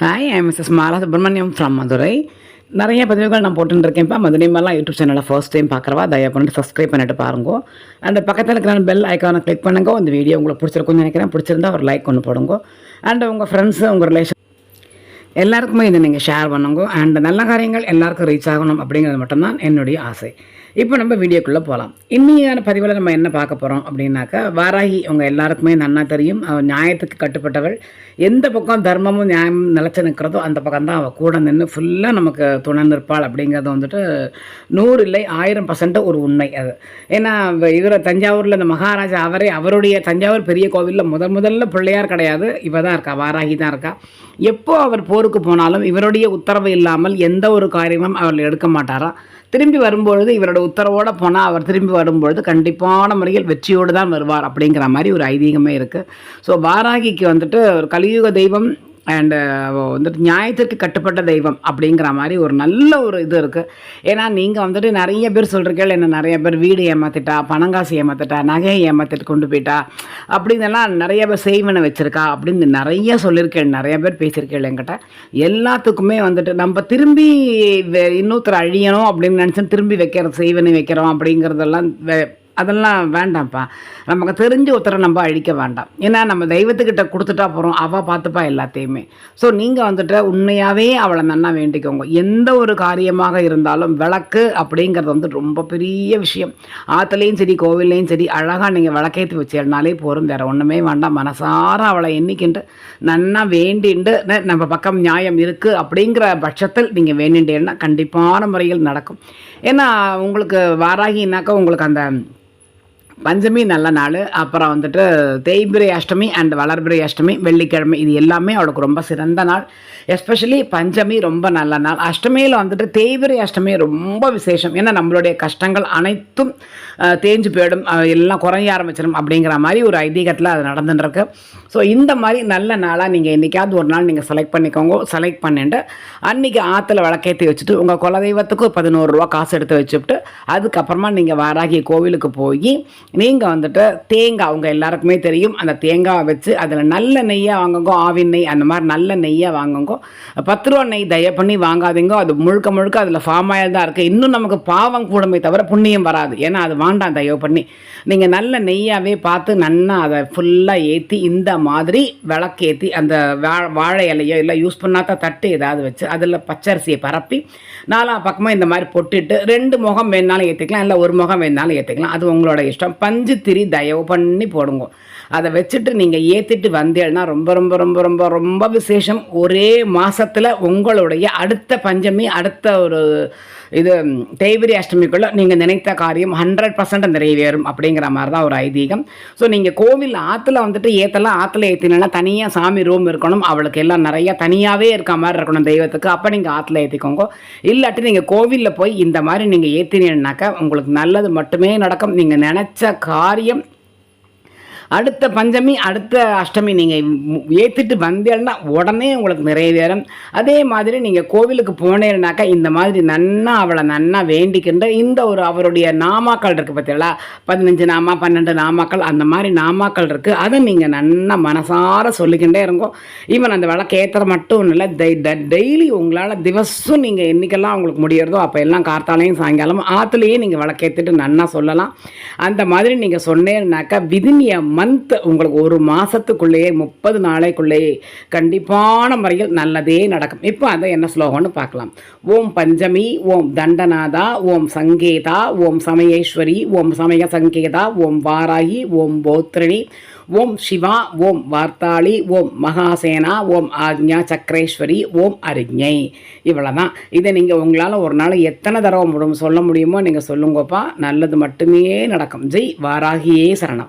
Hi I Mrs Mala Subramaniam from Madurai நிறைய பதிவுகள் நான் போட்டுருக்கேன்ப்பா மதுரை மாதிரிலாம் யூடியூப் சேனலில் ஃபர்ஸ்ட் டைம் பார்க்குறவா தயவு பண்ணிட்டு சப்ஸ்கிரைப் பண்ணிட்டு பாருங்க. அண்ட் பக்கத்தில் இருக்கிற பெல் ஐக்கானை கிளிக் பண்ணுங்க. இந்த வீடியோ உங்களுக்கு பிடிச்சிருக்கும்னு நினைக்கிறேன். பிடிச்சிருந்தா ஒரு லைக் ஒன்று போடுங்க. அண்ட் உங்கள் ஃப்ரெண்ட்ஸு உங்கள் ரிலேஷன் எல்லாருக்குமே இதை நீங்கள் ஷேர் பண்ணுங்க. அண்ட் நல்ல காரியங்கள் எல்லாருக்கும் ரீச் ஆகணும் அப்படிங்கிறது மட்டும்தான் என்னுடைய ஆசை. இப்போ நம்ம வீடியோக்குள்ளே போகலாம் இன்னையான பதிவில் நம்ம என்ன பார்க்க போகிறோம் அப்படின்னாக்கா வாராகி உங்க எல்லாருக்குமே நன்னா தெரியும். அவள் நியாயத்துக்கு கட்டுப்பட்டவள். எந்த பக்கம் தர்மமும் நியாயமும் நிலச்சி நிற்கிறதோ அந்த பக்கம் தான் அவள் கூட நின்று ஃபுல்லாக நமக்கு துணை நிற்பாள் அப்படிங்கிறது வந்துட்டு நூறு இல்லை ஆயிரம் பர்சன்ட் ஒரு உண்மை அது. ஏன்னா இவரை தஞ்சாவூரில் இந்த மகாராஜா அவரே அவருடைய தஞ்சாவூர் பெரிய கோவிலில் முதல் முதல்ல பிள்ளையார் கிடையாது. இவ தான் இருக்கா வாராகி தான் இருக்கா. எப்போ அவர் போருக்கு போனாலும் இவருடைய உத்தரவு இல்லாமல் எந்த ஒரு காரியமும் அவர் எடுக்க மாட்டாரா. திரும்பி வரும்பொழுது இவரோட உத்தரவோடு போனால் அவர் திரும்பி வரும்பொழுது கண்டிப்பான முறையில் வெற்றியோடு தான் வருவார் அப்படிங்கிற மாதிரி ஒரு ஐதீகமே இருக்குது ஸோ வாராகிக்கு வந்துட்டு ஒரு கலியுக தெய்வம் அண்டு uh, வந்துட்டு நியாயத்திற்கு கட்டுப்பட்ட தெய்வம் அப்படிங்கிற மாதிரி ஒரு நல்ல ஒரு இது இருக்குது ஏன்னா நீங்கள் வந்துட்டு நிறைய பேர் சொல்கிறீர்கள் என்ன? நிறைய பேர் வீடு ஏமாற்றிட்டா பணங்காசு ஏமாற்றிட்டா நகையை ஏமாற்றிட்டு கொண்டு போயிட்டா அப்படின்னெல்லாம் நிறைய பேர் செய்வனை வச்சுருக்கா அப்படின்னு நிறைய சொல்லியிருக்கேன். நிறைய பேர் பேசியிருக்கேள் என்கிட்ட. எல்லாத்துக்குமே வந்துட்டு நம்ம திரும்பி இன்னொருத்தர் அழியணும் அப்படின்னு நினச்சி திரும்பி வைக்கிற செய்வனை வைக்கிறோம் அப்படிங்கிறதெல்லாம் அதெல்லாம் வேண்டாம்ப்பா. நமக்கு தெரிஞ்ச ஒருத்தரை நம்ம அழிக்க வேண்டாம். ஏன்னா நம்ம தெய்வத்துக்கிட்ட கொடுத்துட்டா போகிறோம் அவள் பார்த்துப்பா எல்லாத்தையுமே. ஸோ நீங்கள் வந்துட்டு உண்மையாகவே அவளை நன்னா வேண்டிக்கோங்க. எந்த ஒரு காரியமாக இருந்தாலும் விளக்கு அப்படிங்கிறது வந்து ரொம்ப பெரிய விஷயம். ஆற்றுலேயும் சரி கோவில்லையும் சரி அழகாக நீங்கள் விளக்கேற்றி வச்சேனாலே போகிறோம் வேறு ஒன்றுமே வேண்டாம். மனசார அவளை எண்ணிக்கிண்டு நன்னா வேண்டிண்டு நம்ம பக்கம் நியாயம் இருக்குது அப்படிங்கிற பட்சத்தில் நீங்கள் வேண்டின்றேன்னா கண்டிப்பான முறையில் நடக்கும். ஏன்னா உங்களுக்கு வாராகினாக்கா உங்களுக்கு அந்த பஞ்சமி நல்ல நாள் அப்புறம் வந்துட்டு தேய்பிரை அஷ்டமி அண்ட் வளர்பிரை அஷ்டமி வெள்ளிக்கிழமை இது எல்லாமே அவளுக்கு ரொம்ப சிறந்த நாள். எஸ்பெஷலி பஞ்சமி ரொம்ப நல்ல நாள். அஷ்டமியில் வந்துட்டு தேய்பிரை அஷ்டமி ரொம்ப விசேஷம். ஏன்னா நம்மளுடைய கஷ்டங்கள் அனைத்தும் தேஞ்சு போயிடும். எல்லாம் குறைய ஆரம்பிச்சிடும் அப்படிங்கிற மாதிரி ஒரு ஐதீகத்தில் அது நடந்துட்டுருக்கு ஸோ இந்த மாதிரி நல்ல நாளாக நீங்கள் என்றைக்காவது ஒரு நாள் நீங்கள் செலக்ட் பண்ணிக்கோங்க. செலக்ட் பண்ணிட்டு அன்றைக்கி ஆற்றுல விளக்கேற்றி வச்சுட்டு உங்கள் குலதெய்வத்துக்கு பதினோரு ரூபா காசு எடுத்து வச்சுட்டு அதுக்கப்புறமா நீங்கள் வாராகி கோவிலுக்கு போய் நீங்கள் வந்துட்டு தேங்காய் அவங்க எல்லாருக்குமே தெரியும். அந்த தேங்காவை வச்சு அதில் நல்ல நெய்யாக வாங்குங்கோ ஆவின் நெய் அந்த மாதிரி நல்ல நெய்யாக வாங்குங்கோ. பத்து ரூபா நெய் தய பண்ணி வாங்காதீங்கோ. அது முழுக்க முழுக்க அதில் ஃபார்ம் ஆயில் தான் இருக்குது இன்னும் நமக்கு பாவம் கூடமே தவிர புண்ணியம் வராது. ஏன்னா அது வேண்டாம் தயவு பண்ணி. நீங்கள் நல்ல நெய்யாகவே பார்த்து நன்னா அதை ஃபுல்லாக ஏற்றி இந்த மாதிரி விளக்கேற்றி அந்த வா வாழை இலையோ இல்லை யூஸ் பண்ணாத தட்டு ஏதாவது வச்சு அதில் பச்சரிசியை பரப்பி நாலா பக்கமாக இந்த மாதிரி பொட்டிட்டு ரெண்டு முகம் வேணாலும் ஏற்றிக்கலாம் இல்லை ஒரு முகம் வேணாலும் ஏற்றிக்கலாம் அது உங்களோட இஷ்டம். பஞ்சு திரி தயவு பண்ணி போடுங்க. அதை வச்சுட்டு நீங்கள் ஏற்றிட்டு வந்தேன்னா ரொம்ப ரொம்ப ரொம்ப ரொம்ப ரொம்ப விசேஷம். ஒரே மாதத்தில் உங்களுடைய அடுத்த பஞ்சமி அடுத்த ஒரு இது தேய்பிரி அஷ்டமிக்குள்ளே நீங்கள் நினைத்த காரியம் ஹண்ட்ரட் பர்சன்ட் நிறைவேறும் அப்படிங்கிற மாதிரி தான் ஒரு ஐதீகம். ஸோ நீங்கள் கோவில் ஆற்றுல வந்துட்டு ஏற்றலாம் ஆற்றுல ஏற்றினா தனியாக சாமி ரூம் இருக்கணும். அவளுக்கு எல்லாம் நிறையா தனியாகவே இருக்க மாதிரி இருக்கணும் தெய்வத்துக்கு. அப்போ நீங்கள் ஆற்றுல ஏற்றிக்கோங்க இல்லாட்டி நீங்கள் கோவிலில் போய் இந்த மாதிரி நீங்கள் ஏற்றினீங்கன்னாக்கா உங்களுக்கு நல்லது மட்டுமே நடக்கும். நீங்கள் நினச்ச காரியம் அடுத்த பஞ்சமி அடுத்த அஷ்டமி நீங்கள் ஏற்றிட்டு வந்தேன்னா உடனே உங்களுக்கு நிறைவேறும். அதே மாதிரி நீங்கள் கோவிலுக்கு போனேன்னாக்கா இந்த மாதிரி நன்னா அவளை நன்னா வேண்டிக்கின்ற இந்த ஒரு அவருடைய நாமாக்கள் இருக்குது பார்த்தீங்களா? பதினஞ்சு நாமா பன்னெண்டு நாமாக்கள் அந்த மாதிரி நாமாக்கள் இருக்குது அதை நீங்கள் நன்னா மனசார சொல்லிக்கிட்டே இருக்கும் ஈவன் அந்த விளக்கு ஏற்றுற மட்டும் இல்லை. டெய்லி உங்களால் திவசம் நீங்கள் என்றைக்கெல்லாம் உங்களுக்கு முடியறதோ அப்போ எல்லாம் கார்த்தாலையும் சாயங்காலமும் ஆற்றுலேயே நீங்கள் விளக்கேற்றிட்டு நன்னா சொல்லலாம். அந்த மாதிரி நீங்கள் சொன்னேன்னாக்கா விதினிய மந்த் உங்களுக்கு ஒரு மாதத்துக்குள்ளேயே முப்பது நாளைக்குள்ளேயே கண்டிப்பான முறையில் நல்லதே நடக்கும். இப்போ அதை என்ன ஸ்லோகம்னு பார்க்கலாம். ஓம் பஞ்சமி ஓம் தண்டநாதா ஓம் சங்கேதா ஓம் சமயேஸ்வரி ஓம் சமய சங்கேதா ஓம் வாராகி ஓம் போத்ரணி ஓம் சிவா ஓம் வார்த்தாளி ஓம் மகாசேனா ஓம் ஆக்ஞா சக்கரேஸ்வரி ஓம் அரிஞை இவ்வளோ தான் இதை நீங்கள் உங்களால் ஒரு நாள் எத்தனை தடவை முடியும் சொல்ல முடியுமோ நீங்கள் சொல்லுங்கப்பா. நல்லது மட்டுமே நடக்கும். ஜெய் வாராகியே சரணம்.